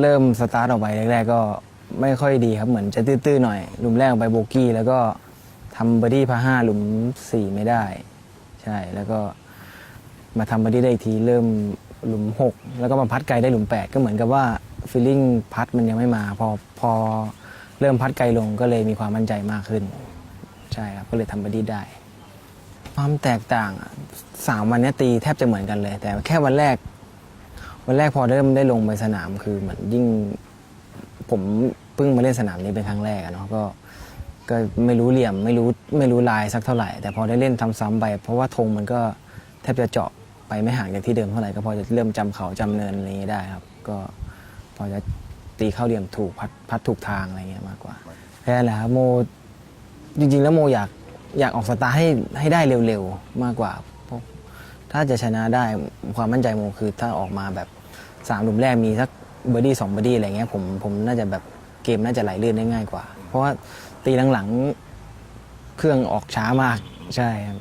เริ่มสตาร์ทออกไปแรกๆก็ไม่ค่อยดีครับเหมือนจะตื้อๆหน่อยหลุมแรกออกไปโบกี้ แล้วก็ทำเบอร์ดี้พาห้าหลุมสี่ไม่ได้ ใช่แล้วก็มาทำเบอร์ดี้ได้อีกทีเริ่มหลุมหกแล้วก็มาพัดไกลได้หลุมแปดก็เหมือนกับว่าฟีลลิ่งพัดมันยังไม่มา พอพอเริ่มพัดไกลลงก็เลยมีความมั่นใจมากขึ้น ใช่ครับก็เลยทำเบอร์ดี้ได้ ความแตกต่างสามวันนี้ตีแทบจะเหมือนกันเลย แต่แค่วันแรก วันแรกพอเริ่มได้ลงไปสนามคือเหมือนยิ่งผมเพิ่งมาเล่นสนามนี้เป็นครั้งแรกเนาะก็ก็ไม่รู้เหลี่ยมไม่รู้ไม่รู้ลายสักเท่าไหร่ แต่พอได้เล่นซ้ำๆไป เพราะว่าธงมันก็แทบจะเจาะไปไม่ห่างจากที่เดิมเท่าไหร่ก็พอจะเริ่มจำเขาจำเนินอะไรอย่างเงี้ยได้ครับ ก็พอจะตีเข้าเหลี่ยมถูกพัดพัดถูกทางอะไรเงี้ยมากกว่าแค่นั้นแหละครับโมจริงๆ แล้วโมอยากอยากออกสตาร์ทให้ให้ได้เร็วๆมากกว่า ถ้าจะชนะได้ความมั่นใจโมคือถ้าออกมาแบบสามหลุมแรกมีสักเบอร์ดี้สองเบอร์ดี้อะไรเงี้ยผมผมน่าจะแบบเกมน่าจะไหลลื่นได้ง่ายกว่า เพราะว่าตีหลังๆเครื่องออกช้ามากใช่ครับ